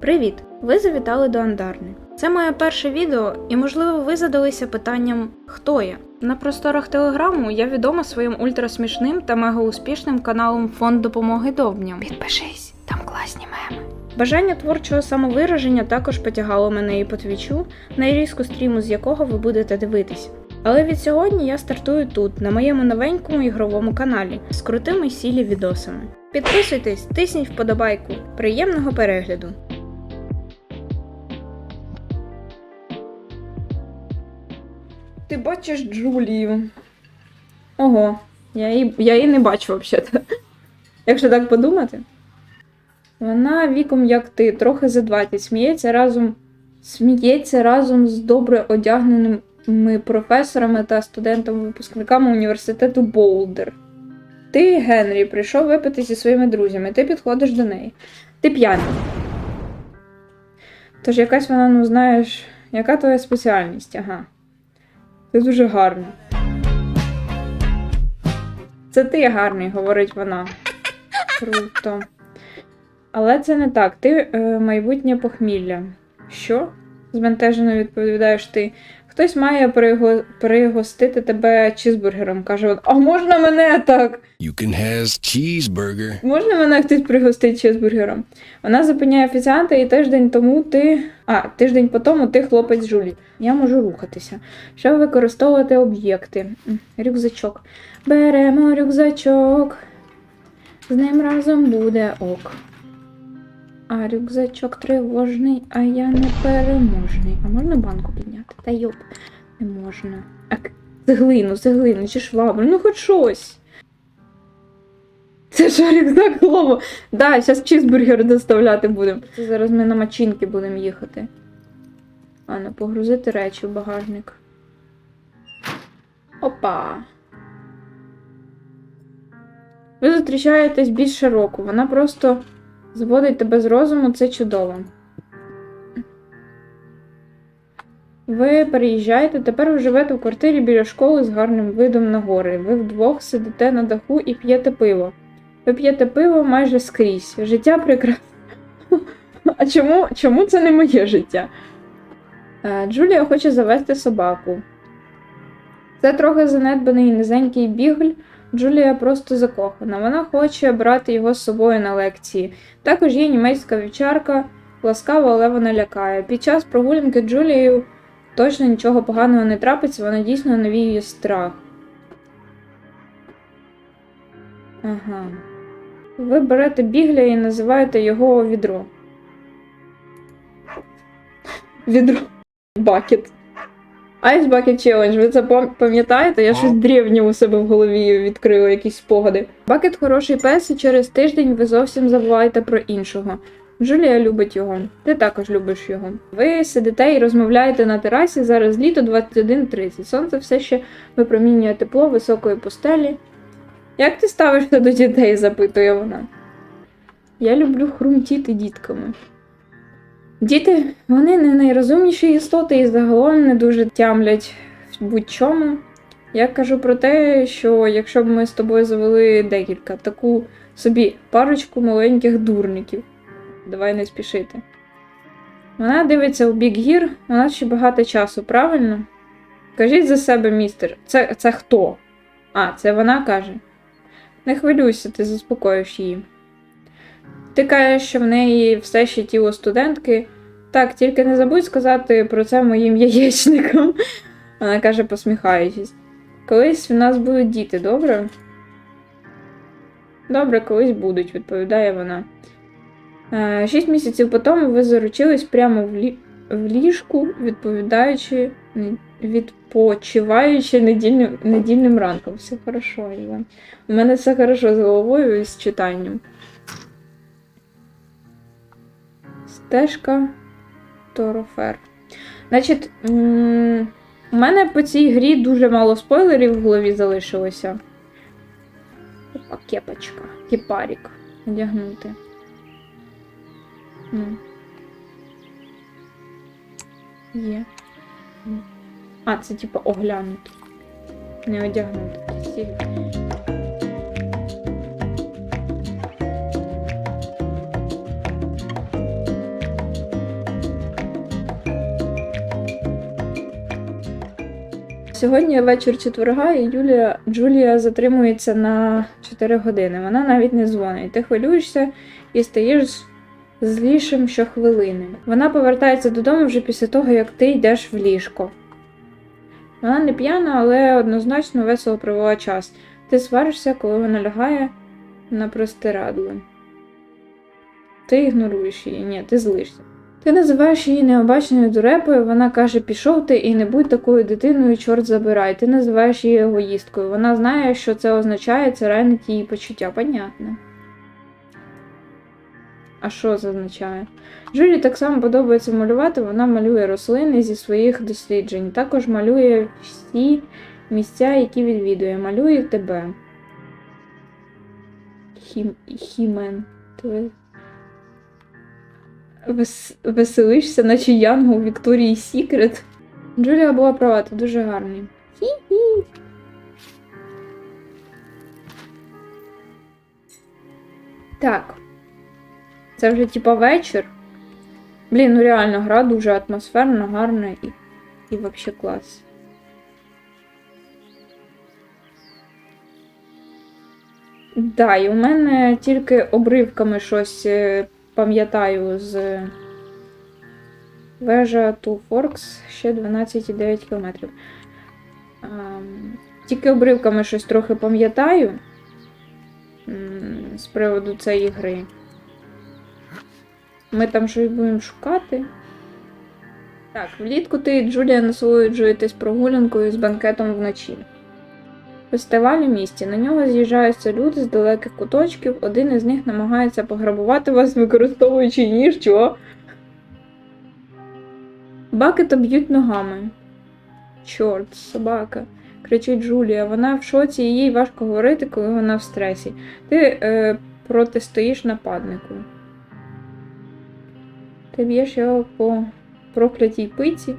Привіт! Ви завітали до Андарни. Це моє перше відео, і можливо ви задалися питанням хто я. На просторах телеграму я відома своїм ультрасмішним та мегауспішним каналом Фонд допомоги довбням. Підпишись, там класні меми. Бажання творчого самовираження також потягало мене і по твічу, найрізку стріму з якого ви будете дивитись. Але від сьогодні я стартую тут, на моєму новенькому ігровому каналі, з крутими сілі відосами. Підписуйтесь, тисніть вподобайку. Приємного перегляду! Ти бачиш Джулію. Ого, я її, я її не бачу взагалі. Якщо так подумати. Вона віком, як ти, трохи за 20, сміється разом, сміється разом з добре одягненими професорами та студентами-випускниками університету Болдер. Ти, Генрі, прийшов випити зі своїми друзями, ти підходиш до неї. Ти п'яний. Тож якась вона, ну знаєш, яка твоя спеціальність? Ага. Ти дуже гарний. Це ти гарний, говорить вона. Круто. Але це не так. Ти е, майбутнє похмілля. Що? збентежено відповідаєш ти. Хтось має приго... пригостити тебе чізбургером. каже він. А можна мене так? You can has cheeseburger. Можна мене хтось пригостить чизбургером? Вона зупиняє офіціанта, і тиждень тому ти. А, тиждень по тому ти хлопець Жулі. Я можу рухатися. Щоб використовувати об'єкти. Рюкзачок. Беремо рюкзачок. З ним разом буде ок. А рюкзачок тривожний, а я не переможний. А можна банку підняти? Та йоп, не можна. А цеглину, цеглину чи швабру, ну хоч щось. Це що рюкзак голову? Да, зараз чізбургер доставляти будемо. Зараз ми на мачинки будемо їхати. А не погрузити речі в багажник. Опа. Ви зустрічаєтесь більше року. Вона просто зводить тебе з розуму, це чудово. Ви переїжджаєте, тепер ви живете в квартирі біля школи з гарним видом на гори. Ви вдвох сидите на даху і п'єте пиво. Ви п'єте пиво майже скрізь. Життя прекрасне. А чому, чому це не моє життя? Е, Джулія хоче завести собаку. Це трохи занедбаний низенький бігль. Джулія просто закохана. Вона хоче брати його з собою на лекції. Також є німецька вівчарка, ласкава, але вона лякає. Під час прогулянки Джулією точно нічого поганого не трапиться, вона дійсно навіює страх. Ага. Ви берете бігля і називаєте його відро. Відро. Бакет. Ice Bucket Challenge, ви це пам'ятаєте? Я щось древнє у себе в голові відкрила, якісь спогади. Бакет хороший пес, і через тиждень ви зовсім забуваєте про іншого. Джулія любить його. Ти також любиш його. Ви сидите і розмовляєте на терасі. Зараз літо 21.30. Сонце все ще випромінює тепло високої постелі. Як ти ставишся до дітей? запитує вона. Я люблю хрумтіти дітками. Діти, вони не найрозумніші істоти і загалом не дуже тямлять в будь-чому. Я кажу про те, що якщо б ми з тобою завели декілька, таку собі парочку маленьких дурників. Давай не спішити. Вона дивиться у бік гір, у нас ще багато часу, правильно? Кажіть за себе, містер, це, це хто? А, це вона каже. Не хвилюйся, ти заспокоїш її. Ти кажеш, що в неї все ще тіло студентки. Так, тільки не забудь сказати про це моїм яєчникам. Вона каже, посміхаючись. Колись в нас будуть діти, добре? Добре, колись будуть, відповідає вона. Е, Шість місяців по тому ви заручились прямо в, лі... в ліжку, відповідаючи, відпочиваючи недільним, недільним ранком. Все хорошо, Іван. У мене все хорошо з головою і з читанням. Стежка Торофер. Значить, у мене по цій грі дуже мало спойлерів в голові залишилося. Опа, кепочка, кіпарік одягнути. Є. А, це типу оглянути. Не одягнути. Сьогодні вечір четверга, і Юлія, Джулія затримується на 4 години. Вона навіть не дзвонить. Ти хвилюєшся і стаєш злішим щохвилини. Вона повертається додому вже після того, як ти йдеш в ліжко. Вона не п'яна, але однозначно весело провела час. Ти сваришся, коли вона лягає на простирадло. Ти ігноруєш її, ні, ти злишся. Ти називаєш її необачною дурепою, вона каже, пішов ти і не будь такою дитиною, чорт забирай. Ти називаєш її егоїсткою. Вона знає, що це означає, це ранить її почуття. Понятно. А що це означає? Жулі так само подобається малювати, вона малює рослини зі своїх досліджень. Також малює всі місця, які відвідує. Малює тебе. Хім... Хімен. Вес... веселишся, наче Янгол у Вікторії Сікрет. Джулія була права, ти дуже гарний. Хі-хі. Так. Це вже типа вечір. Блін, ну реально, гра дуже атмосферна, гарна і, і вообще клас. Да, і у мене тільки обривками щось е, пам'ятаю з вежа Two Forks ще 12,9 км. Тільки обривками щось трохи пам'ятаю з приводу цієї гри. Ми там щось будемо шукати. Так, влітку ти і Джулія насолоджуєтесь прогулянкою з банкетом вночі. Фестиваль у місті. На нього з'їжджаються люди з далеких куточків. Один із них намагається пограбувати вас, використовуючи ніж, чого? Бакета б'ють ногами. Чорт, собака. кричить Джулія. Вона в шоці, і їй важко говорити, коли вона в стресі. Ти е, протистоїш нападнику. Ти б'єш його по проклятій пиці.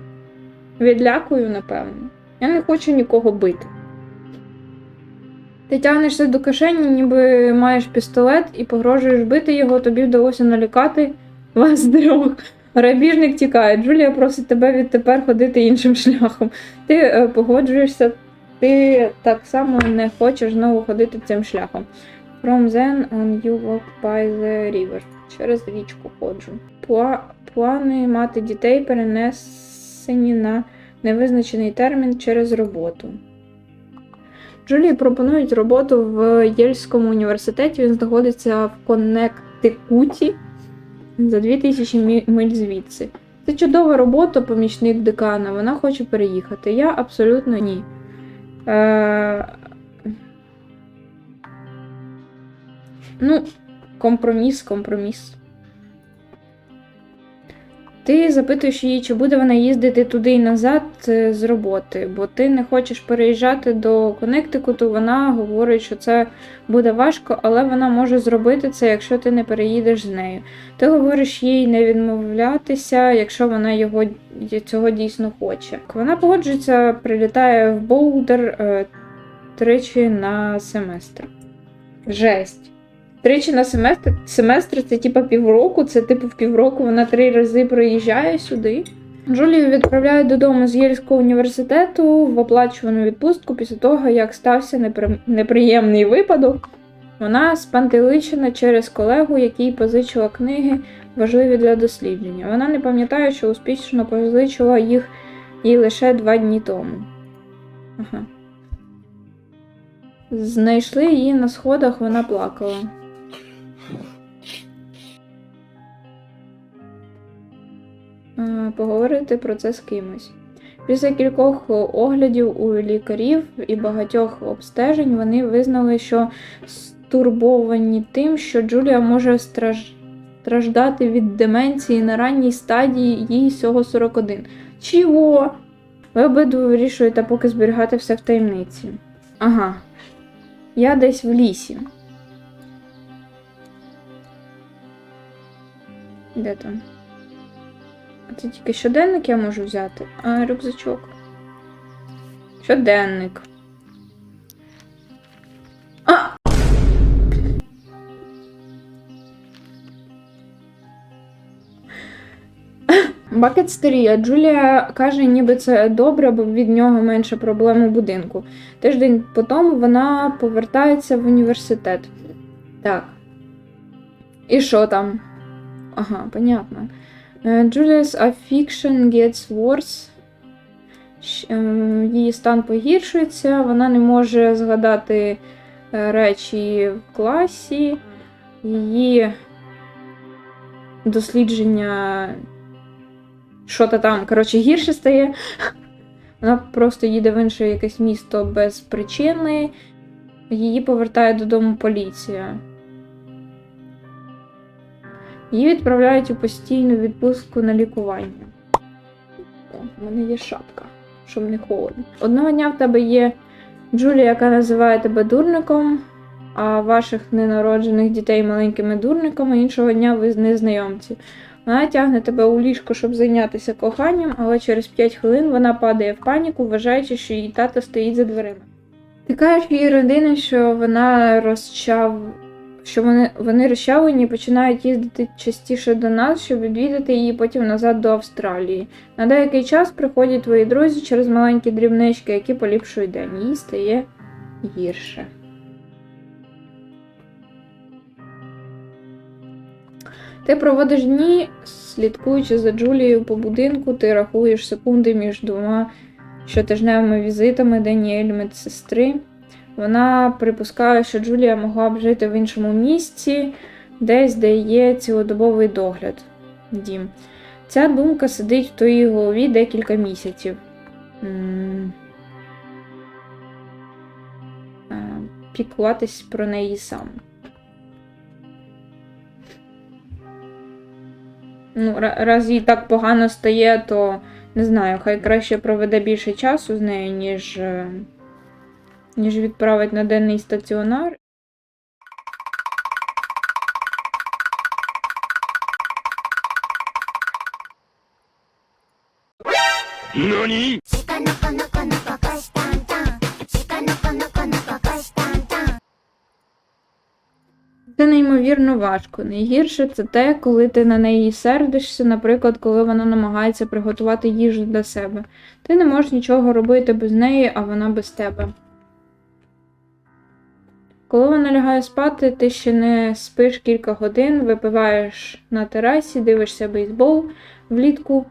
Відлякую, напевно. Я не хочу нікого бити. Ти тягнешся до кишені, ніби маєш пістолет і погрожуєш бити його, тобі вдалося налякати вас трьох. Грабіжник тікає. Джулія просить тебе відтепер ходити іншим шляхом. Ти е, погоджуєшся, ти так само не хочеш знову ходити цим шляхом. From then on you walk by the river. Через річку ходжу. Пла- плани мати дітей перенесені на невизначений термін через роботу. Джулії пропонують роботу в Єльському університеті. Він знаходиться в Коннектикуті за 2000 мі- миль звідси. Це чудова робота, помічник декана. Вона хоче переїхати. Я абсолютно ні. Е... Ну, компроміс, компроміс. Ти запитуєш її, чи буде вона їздити туди і назад е, з роботи, бо ти не хочеш переїжджати до Коннектикуту. Вона говорить, що це буде важко, але вона може зробити це, якщо ти не переїдеш з нею. Ти говориш їй не відмовлятися, якщо вона його цього дійсно хоче. Вона погоджується, прилітає в Боулдер е, тричі на семестр. Жесть. Тричі на семестр, семестр це типа півроку, це типу в півроку вона три рази приїжджає сюди. Джулію відправляють додому з Єльського університету в оплачувану відпустку після того, як стався непри... неприємний випадок. Вона спантеличена через колегу, який позичила книги, важливі для дослідження. Вона не пам'ятає, що успішно позичила їх їй лише два дні тому. Ага. Знайшли її на сходах, вона плакала. Поговорити про це з кимось. Після кількох оглядів у лікарів і багатьох обстежень вони визнали, що стурбовані тим, що Джулія може страж... страждати від деменції на ранній стадії їй всього 41. Чого? Ви обидва вирішуєте поки зберігати все в таємниці. Ага. Я десь в лісі. Де там? А це тільки щоденник я можу взяти, а рюкзачок. Щоденник. А! Бакет старіє. Джулія каже, ніби це добре, бо від нього менше проблем у будинку. Тиждень по тому вона повертається в університет. Так. І що там? Ага, понятно. Е, Julia's affliction gets worse. Е, Її стан погіршується, вона не може згадати е, речі в класі. Її дослідження. Що то там, коротше, гірше стає. Вона просто їде в інше якесь місто без причини. Її повертає додому поліція. Її відправляють у постійну відпустку на лікування. В мене є шапка, щоб не холодно. Одного дня в тебе є Джулія, яка називає тебе дурником, а ваших ненароджених дітей маленькими дурниками, іншого дня ви незнайомці. Вона тягне тебе у ліжко, щоб зайнятися коханням, але через 5 хвилин вона падає в паніку, вважаючи, що її тато стоїть за дверима. Ти кажеш її родині, що вона розчав. Що вони, вони розчавлені і починають їздити частіше до нас, щоб відвідати її потім назад до Австралії. На деякий час приходять твої друзі через маленькі дрібнички, які поліпшують день. Їй стає гірше. Ти проводиш дні, слідкуючи за Джулією по будинку, ти рахуєш секунди між двома щотижневими візитами Даніель медсестри. Вона припускає, що Джулія могла б жити в іншому місці, десь, де є цілодобовий догляд. Дім. Ця думка сидить в твоїй голові декілька місяців. Піклуватись про неї сам. Ну, раз їй так погано стає, то не знаю, хай краще проведе більше часу з нею, ніж, е, ніж відправить на денний стаціонар. Ну, Нані? Це неймовірно важко. Найгірше це те, коли ти на неї сердишся, наприклад, коли вона намагається приготувати їжу для себе. Ти не можеш нічого робити без неї, а вона без тебе. Коли вона лягає спати, ти ще не спиш кілька годин, випиваєш на терасі, дивишся бейсбол влітку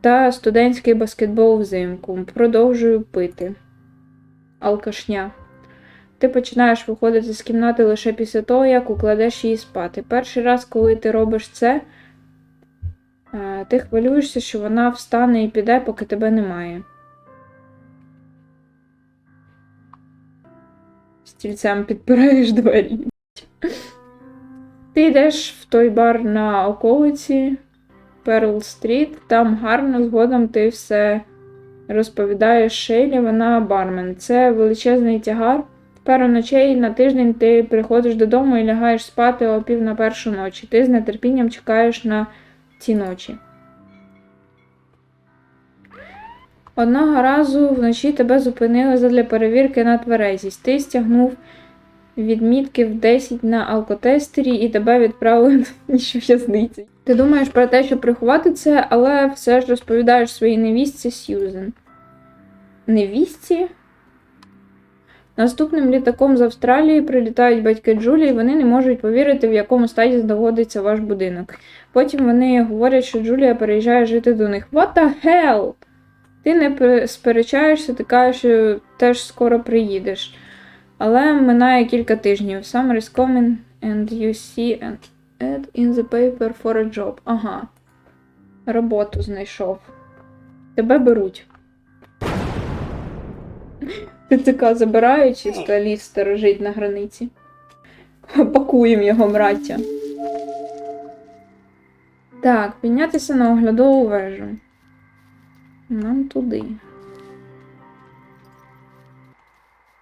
та студентський баскетбол взимку. Продовжую пити. Алкашня. Ти починаєш виходити з кімнати лише після того, як укладеш її спати. Перший раз, коли ти робиш це, е, ти хвилюєшся, що вона встане і піде, поки тебе немає. Стільцем підпираєш двері. Ти йдеш в той бар на околиці Перл Стріт, там гарно згодом ти все розповідаєш Шейлі, вона бармен. Це величезний тягар. Пару ночей на тиждень ти приходиш додому і лягаєш спати о пів на першу ночі. Ти з нетерпінням чекаєш на ці ночі. Одного разу вночі тебе зупинили задля перевірки на тверезість. Ти стягнув відмітки в 10 на алкотестері і тебе відправили на в'язниці. Ти думаєш про те, щоб приховати це, але все ж розповідаєш своїй невістці Сьюзен. Невістці? Наступним літаком з Австралії прилітають батьки Джулії, і вони не можуть повірити, в якому стаді знаходиться ваш будинок. Потім вони говорять, що Джулія переїжджає жити до них. What the hell? Ти не сперечаєшся, ти кажеш, що теж скоро приїдеш. Але минає кілька тижнів. Summer is coming and you see an ad in the paper for a job. Ага. Роботу знайшов. Тебе беруть. ТЦК забирають і століт сторожить на границі. Пакуємо його, браття. Так, піднятися на оглядову вежу. Нам туди.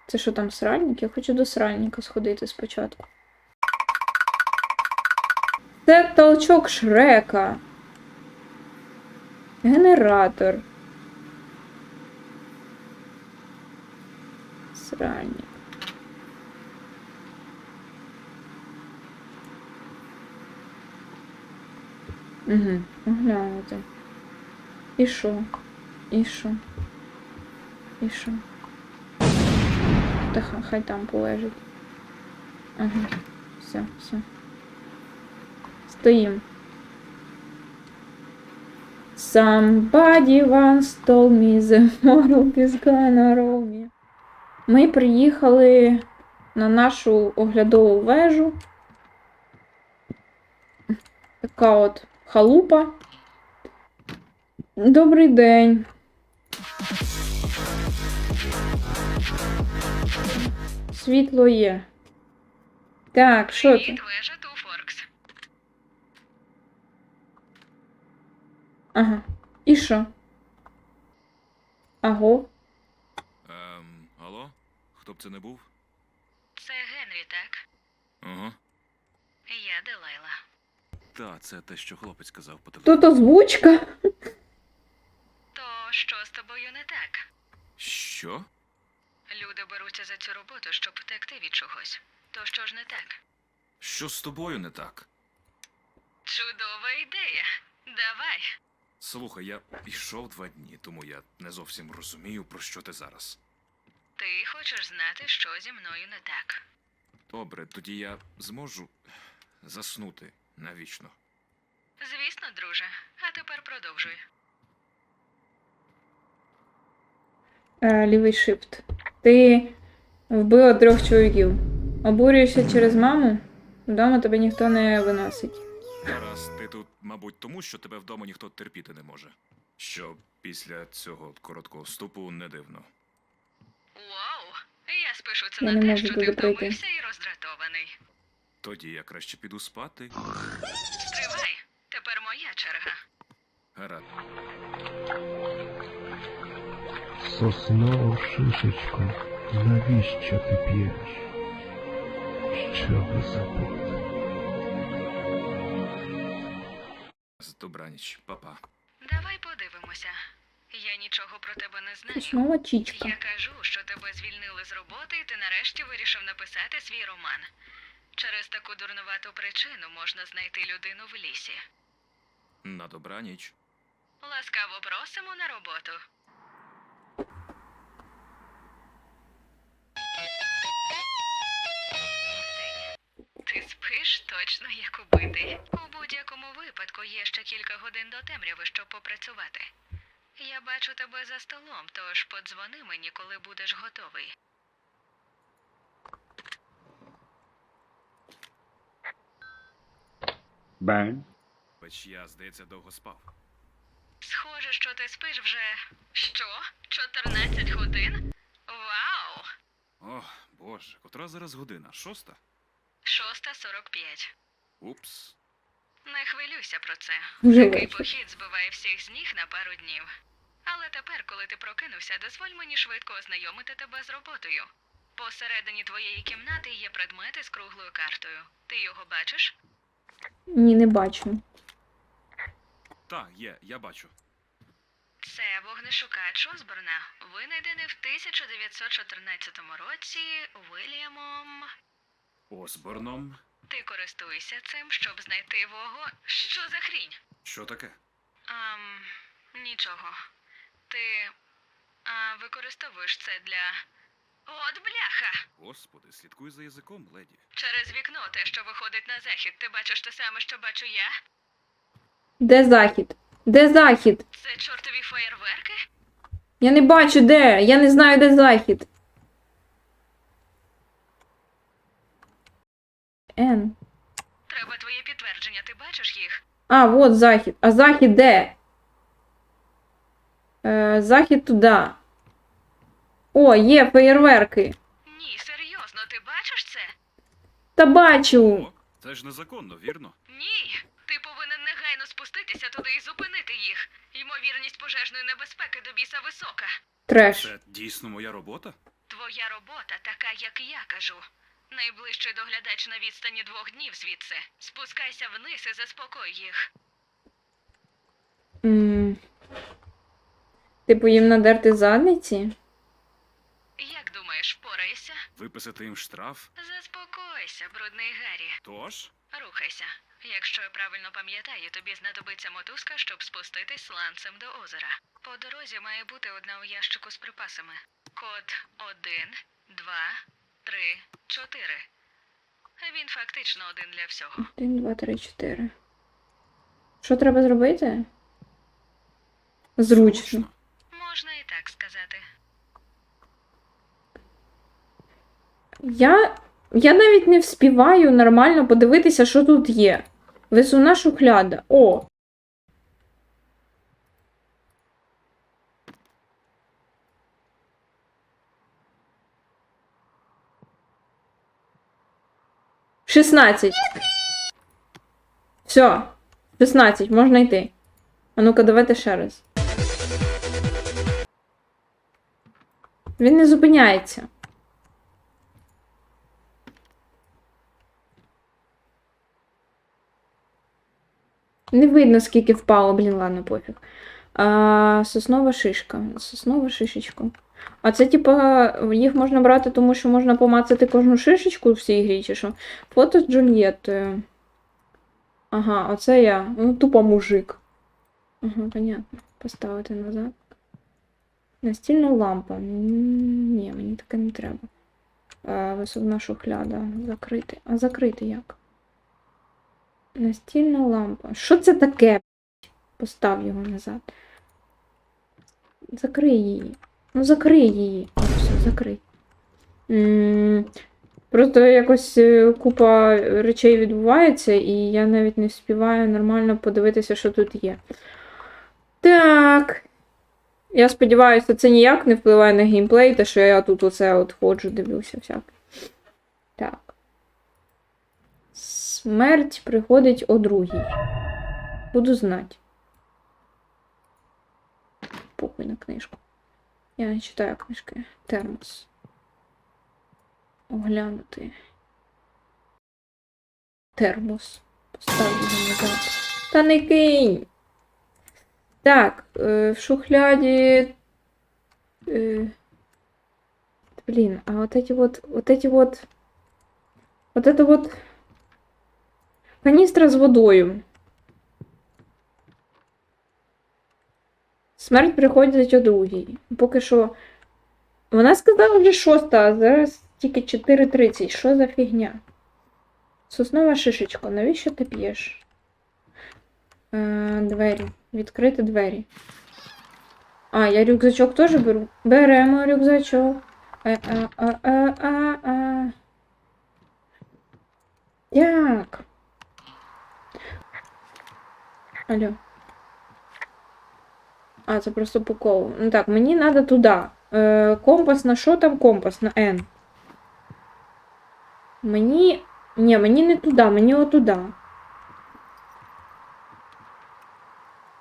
Це що там сральник? Я хочу до сральника сходити спочатку. Це толчок Шрека. Генератор. Сральник. Угу, оглянути. І що? І що? І що? Та хай там полежить. Ага. Все, все. Стоїм. Somebody once told me the world is gonna roll me. Ми приїхали на нашу оглядову вежу. Така от халупа. Добрий день. Світло є. Так, що це? Ага. І що? Аго. Ем, алло? Хто б це не був? Це Генрі, так? Ага. Я Делайла. Та, це те, що хлопець сказав по телефону. Тут озвучка. То що з тобою не так? Що? Люди беруться за цю роботу, щоб втекти від чогось. То що ж не так? Що з тобою не так? Чудова ідея. Давай. Слухай, я йшов два дні, тому я не зовсім розумію, про що ти зараз. Ти хочеш знати, що зі мною не так. Добре, тоді я зможу заснути навічно. Звісно, друже. А тепер продовжуй. Е, лівий шифт. Ти вбила трьох чоловіків. Обурюєшся через маму? Вдома тебе ніхто не виносить. Зараз ти тут, мабуть, тому, що тебе вдома ніхто терпіти не може. Що після цього короткого вступу не дивно. Вау! Я спишу це Я на не те, можу що туди ти пройти. втомився і роздратований. Тоді я краще піду спати. Стривай! Тепер моя черга. Гаразд. Соснову шишечко, навіщо ти п'єш? Щоби забути. З добраніч, папа. Давай подивимося. Я нічого про тебе не знаю. Знову чічка. Я кажу, що тебе звільнили з роботи, і ти нарешті вирішив написати свій роман. Через таку дурнувату причину можна знайти людину в лісі. На добраніч. Ласкаво просимо на роботу. Ти спиш точно як убитий. У будь-якому випадку є ще кілька годин до темряви, щоб попрацювати. Я бачу тебе за столом, тож подзвони мені, коли будеш готовий. Бен, Бач, я, здається, довго спав. Схоже, що ти спиш вже що? 14 годин? Вау! О, боже, котра зараз година? Шоста? 6.45. Упс. Не хвилюйся про це. Вже Такий вечір. похід збиває всіх з ніг на пару днів. Але тепер, коли ти прокинувся, дозволь мені швидко ознайомити тебе з роботою. Посередині твоєї кімнати є предмети з круглою картою. Ти його бачиш? Ні, не бачу. Та, є, я бачу. Це вогнешукач Осборна, винайдений в 1914 році Вільямом. Осборном. Ти користуєшся цим, щоб знайти вого. Що за хрінь? Що таке? Ам, нічого. Ти а, використовуєш це для. От бляха! Господи, слідкуй за язиком, леді. Через вікно те, що виходить на захід, ти бачиш те саме, що бачу я? Де захід? Де захід? Це чортові феєрверки? Я не бачу де. Я не знаю, де захід. Н. Треба твоє підтвердження, ти бачиш їх? А, вот захід. А захід де? Е, захід туди. О, є феєрверки. Ні, серйозно, ти бачиш це? Та бачу. О, це ж незаконно, вірно? Ні. Ти повинен негайно спуститися туди і зупинити їх. Ймовірність пожежної небезпеки до біса висока. Треш. Це дійсно моя робота? Твоя робота така, як я кажу. Найближчий доглядач на відстані двох днів звідси. Спускайся вниз і заспокой їх. М. Типу їм надерти задниці? Як думаєш, впораєшся? Виписати їм штраф? Заспокойся, брудний Гаррі. Тож? Рухайся. Якщо я правильно пам'ятаю, тобі знадобиться мотузка, щоб спуститись сланцем до озера. По дорозі має бути одна у ящику з припасами. Код 1, 2, 3, 4. Він фактично один для всього. Один, два, три, чотири. Що треба зробити? Зручно. Можна і так сказати. Я, я навіть не вспіваю нормально подивитися, що тут є. Висувна шухляда. О! Шістнадцять. Все. Шістнадцять, можна йти. А ну-ка, давайте ще раз. Він не зупиняється. Не видно, скільки впало, блін, ладно, пофіг. А, соснова шишка. Соснова шишечка. А це, типа, їх можна брати, тому що можна помацати кожну шишечку в цій грі, чи що? Фото з Джульєттою. Ага, оце я. Ну, тупо мужик. Ага, понятно. Поставити назад. Настільна лампа. Ні, мені таке не треба. А, висувна шухляда. Закрити. А закрити як? Настільна лампа. Що це таке? Постав його назад. Закрий її. Ну, закрий її. Все, закрий. Просто якось е, купа речей відбувається, і я навіть не встигаю нормально подивитися, що тут є. Так. Я сподіваюся, це ніяк не впливає на геймплей, те, що я тут оце от ходжу, дивлюся всяке. Так. Смерть приходить о другій. Буду знати. Похуй на книжку. Я не читаю книжки. Термос. Оглянути. Термос. Поставлю його назад. Та не кинь! Так, е, в шухляді. Е, блин, а вот эти вот, вот эти вот, вот это вот каністра з водою. Смерть приходить о другій. Поки що. Вона сказала вже шоста, а зараз тільки 4.30. Що за фігня? Соснова шишечка, навіщо ти п'єш? Е, двері. Відкрити двері. А, я рюкзачок теж беру. Беремо рюкзачок. Е, а, а, а, а, а. Як? Алло. А, це просто по. Ну так, мені треба туди. Е, компас на що там компас? На N. Мені. Ні, мені не туди, мені отуди.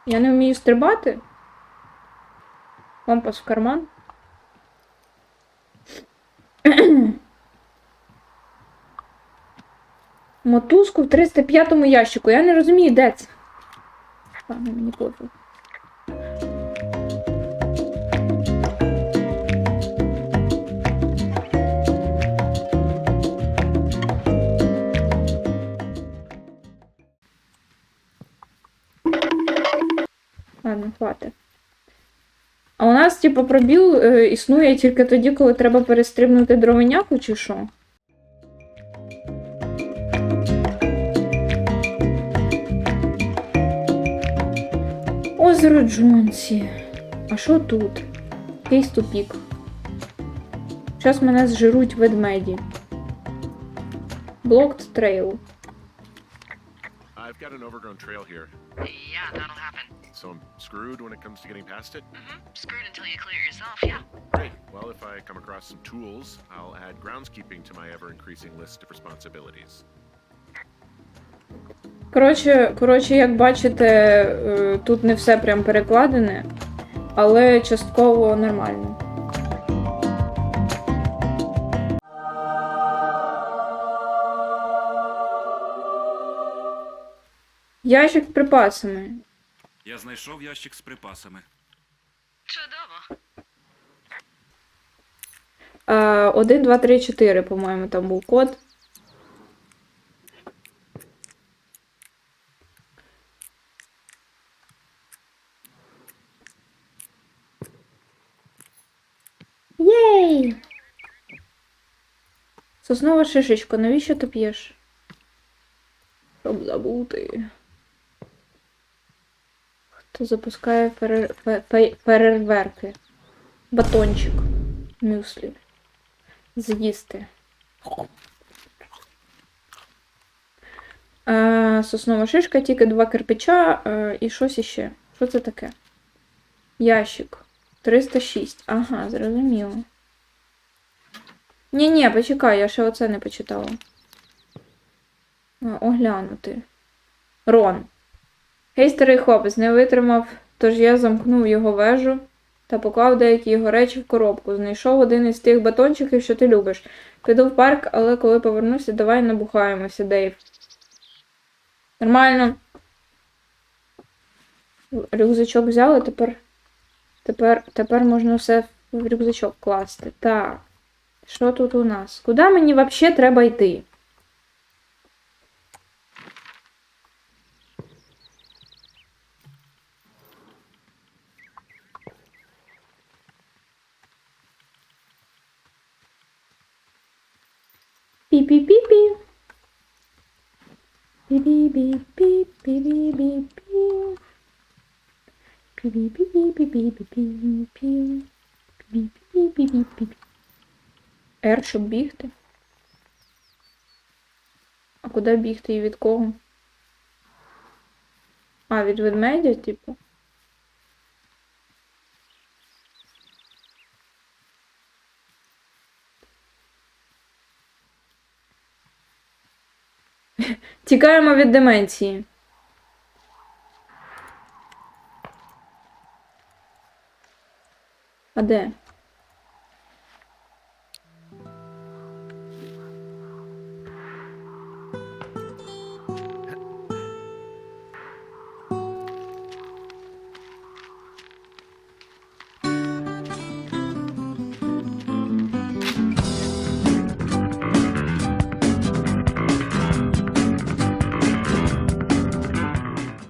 Я не вмію стрибати. Компас в карман. Мотузку в 305 ящику. Я не розумію, де це. Ладно, мені пофіг. Ладно, хватить. А у нас, типу, пробіл е, існує тільки тоді, коли треба перестрибнути дровиняку, чи що? Озеро Джонсі. А що тут? Якийсь тупік. Зараз мене зжируть ведмеді. Blocked Trail. I've got an overgrown trail here, Yeah, happen. So I'm screwed when it comes to getting past it. Mm-hmm. Screwed until you clear yourself, yeah. Great. Well, if I come across some tools, I'll add groundskeeping to my ever increasing list of responsibilities. Коротше, коротше, як бачите, е, тут не все прям перекладене, але частково нормально. Ящик з припасами. Я знайшов ящик з припасами. Чудово. Е, один, два, три, чотири, по-моєму, там був код. Єй! Соснова шишечка, навіщо ти п'єш? Щоб забути. Хто запускає фе- фейерверки? Батончик. Мюслі. З'їсти. Соснова шишка, тільки два кирпича е, і щось іще. Що це таке? Ящик. 306. Ага, зрозуміло. Ні, ні, почекай, я ще оце не почитала. Оглянути. Рон. Гей, старий хлопець не витримав, тож я замкнув його вежу та поклав деякі його речі в коробку. Знайшов один із тих батончиків, що ти любиш. Піду в парк, але коли повернуся, давай набухаємося, Дейв. Нормально. Рюкзачок взяли, тепер. Тепер, тепер можна все в рюкзачок класти. Так. Що тут у нас? Куди мені взагалі треба йти? Р, щоб бігти. А куди бігти і від кого? А, від ведмедя, типу. Тікаємо від деменції. А де?